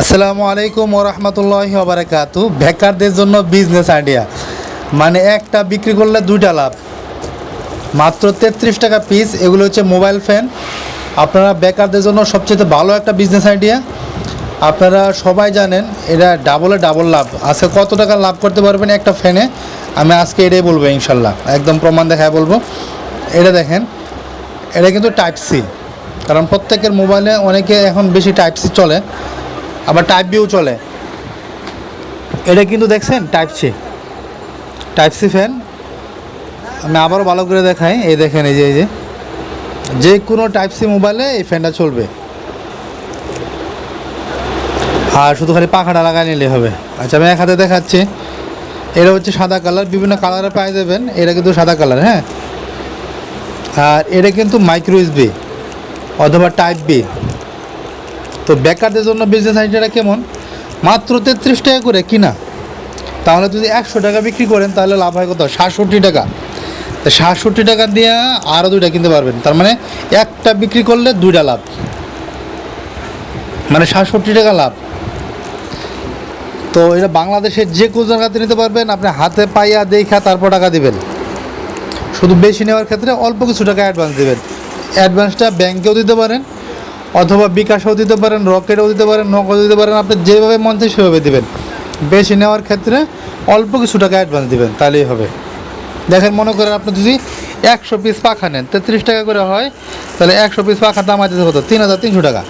আসসালামু আলাইকুম ওরহমতুল্লাহ বারাকাতু। বেকারদের জন্য বিজনেস আইডিয়া মানে একটা বিক্রি করলে দুইটা লাভ। মাত্র তেত্রিশ টাকা পিস এগুলো হচ্ছে মোবাইল ফ্যান আপনারা বেকারদের জন্য সবচেয়ে ভালো একটা বিজনেস আইডিয়া আপনারা সবাই জানেন, এটা ডাবলে ডাবল লাভ। আজকে কত টাকা লাভ করতে পারবেন একটা ফ্যানে আমি আজকে এটাই বলব ইনশাল্লাহ। একদম প্রমাণ দেখায় বলব। এটা দেখেন, এটা কিন্তু টাইপ সি কারণ প্রত্যেকের মোবাইলে অনেকে এখন বেশি টাইপ সি চলে। আবার টাইপ বিও চলে। এটা কিন্তু দেখছেন type C type C fan আমি আবারও ভালো করে দেখাই। এই দেখেন, এই যে এই যে। যে কোনো টাইপ সি মোবাইলে এই ফ্যানটা চলবে। আর শুধু খালি পাখাটা লাগাই নিলে হবে। আচ্ছা আমি এক হাতে দেখাচ্ছি। এটা হচ্ছে সাদা কালার বিভিন্ন কালারে পাই দেবেন এটা কিন্তু সাদা কালার হ্যাঁ? আর এটা কিন্তু মাইক্রো এসবি অথবা টাইপ বি তো বেকারদের জন্য বিজনেস আইডিয়াটা কেমন? মাত্র তেত্রিশ টাকা করে কিনা? তাহলে যদি একশো টাকা বিক্রি করেন, তাহলে লাভ হয় কত? সাতষট্টি টাকা। তো সাতষট্টি টাকা দিয়ে আরও দুইটা কিনতে পারবেন। তার মানে একটা বিক্রি করলে দুইটা লাভ। মানে সাতষট্টি টাকা লাভ। তো এটা বাংলাদেশের যে কোনো জায়গাতে নিতে পারবেন। আপনি হাতে পাইয়া দেখা তারপর টাকা দিবেন। শুধু বেশি নেওয়ার ক্ষেত্রে অল্প কিছু টাকা অ্যাডভান্স দেবেন। অ্যাডভান্সটা ব্যাংকেও দিতে পারেন। অথবা বিকাশও দিতে পারেন, রকেটও দিতে পারেন নগদ দিতে পারেন, আপনি যেভাবে মন চায় সেভাবে দেবেন। বেশি নেওয়ার ক্ষেত্রে অল্প কিছু টাকা অ্যাডভান্স দেবেন, তাহলেই হবে। দেখেন, মনে করেন আপনি যদি একশো পিস পাখা নেন, তেত্রিশ টাকা করে হয়, তাহলে একশো পিস পাখা দাম আছে কত? তিন হাজার তিনশো টাকা।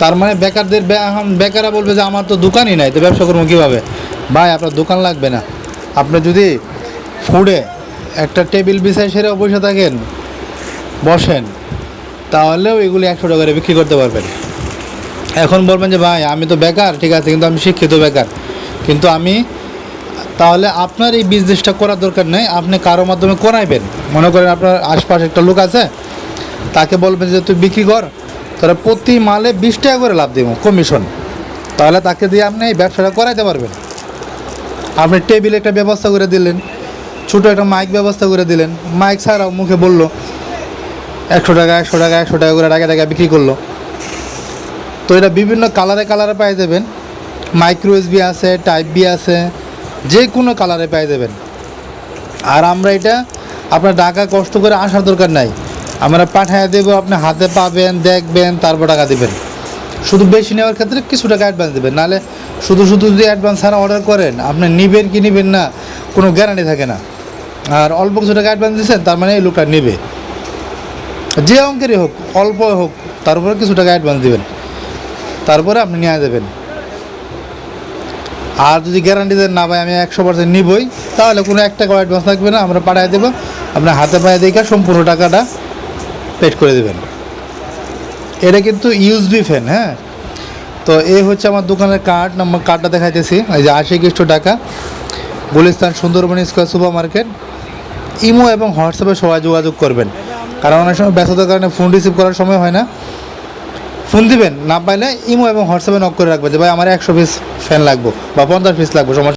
তার মানে বেকারদের এখন বেকাররা বলবে যে, আমার তো দোকানই নাই, তো ব্যবসা করব কীভাবে? ভাই, আপনার দোকান লাগবে না। আপনি যদি ফুডে একটা টেবিল বিছাই সেরে বসে থাকেন, বসেন তাহলেও এগুলি একশো টাকা করে বিক্রি করতে পারবেন। এখন বলবেন যে, ভাই, আমি তো বেকার, ঠিক আছে, কিন্তু আমি শিক্ষিত বেকার। কিন্তু আমি, তাহলে আপনার এই বিজনেসটা করার দরকার নেই, আপনি কারও মাধ্যমে করাইবেন। মনে করেন আপনার আশপাশে একটা লোক আছে, তাকে বলবেন যে, তুই বিক্রি কর তাহলে প্রতি মালে বিশ টাকা করে লাভ দিব কমিশন তাহলে তাকে দিয়ে আপনি এই ব্যবসাটা করাইতে পারবেন। আপনি টেবিল একটা ব্যবস্থা করে দিলেন, ছোটো একটা মাইক ব্যবস্থা করে দিলেন। মাইক ছাড়াও মুখে বলল একশো টাকা একশো টাকা একশো টাকা করে টাকা টাকা বিক্রি করল। তো এটা বিভিন্ন কালারে কালারে পাই যাবেন। মাইক্রো এসবি আছে, টাইপ বি আছে, যে কোনো কালারে পাই যাবেন। আর আমরা এটা আপনার টাকা কষ্ট করে আসার দরকার নাই। আমরা পাঠায় দেবো, আপনি হাতে পাবেন, দেখবেন, তারপর টাকা দেবেন। শুধু বেশি নেওয়ার ক্ষেত্রে কিছু টাকা অ্যাডভান্স দেবেন। নাহলে শুধু শুধু যদি অ্যাডভান্স ছাড়া অর্ডার করেন, আপনি নেবেন কি নেবেন না, কোনো গ্যারান্টি থাকে না। আর অল্প কিছু টাকা অ্যাডভান্স দিচ্ছেন তার মানে এই লোকটা নেবে। যে অঙ্কেরই হোক অল্প হোক তারপরে কিছু টাকা অ্যাডভান্স দেবেন। তারপরে আপনি নিয়ে দেবেন আর যদি গ্যারান্টি দেন, না ভাই, আমি একশো পার্সেন্ট নিবই, তাহলে কোনো এক টাকা অ্যাডভান্স থাকবে না। আমরা পাঠিয়ে দেবো। আপনার হাতে পায়ে দেখে সম্পূর্ণ টাকাটা পেড করে দেবেন। এটা কিন্তু ইউজবি ফ্যান হ্যাঁ? তো এই হচ্ছে আমার দোকানের কার্ড নাম্বার কার্ডটা দেখাইতেছি। এই যে আশি একশো টাকা। Gulistan Sundarbani square super market imo এবং হোয়াটসঅ্যাপে সবাই যোগাযোগ করবেন। কারণ অনেক সময় ব্যস্ততার কারণে ফোন রিসিভ করার সময় হয় না। ফোন দিবেন, না পাইলে ইমো এবং হোয়াটসঅ্যাপে নক করে রাখবেন যে, ভাই, আমার একশো পিস ফ্যান লাগবো বা পঞ্চাশ পিস লাগবো, সমস্যা